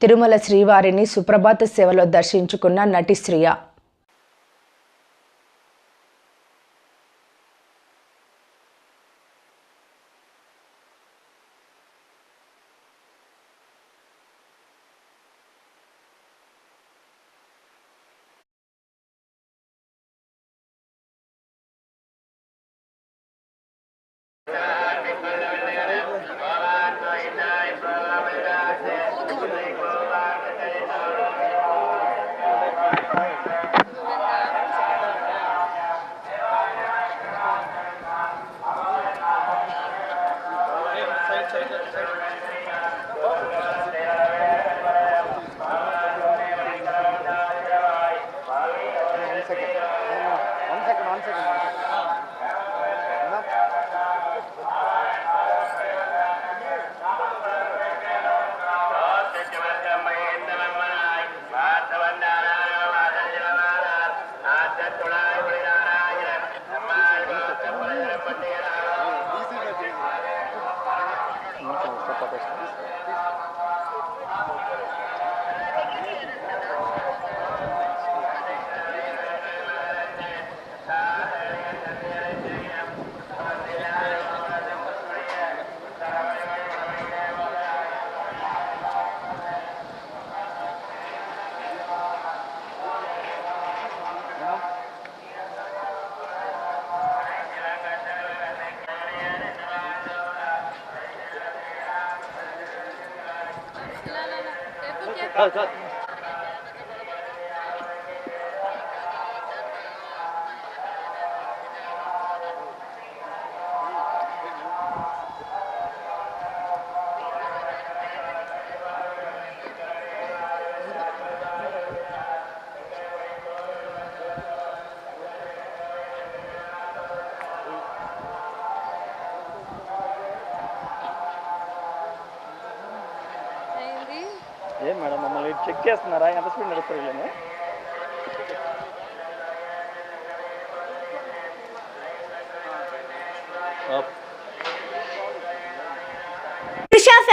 తిరుమల శ్రీవారిని సుప్రభాత సేవలో దర్శించుకున్న నటి శ్రియ. Thank you. No, هات هات ఏం మేడం మమ్మల్ని చెక్ చేస్తున్నారా? ఎంత స్పీడ్ నడుస్తారు వీళ్ళని? పురుష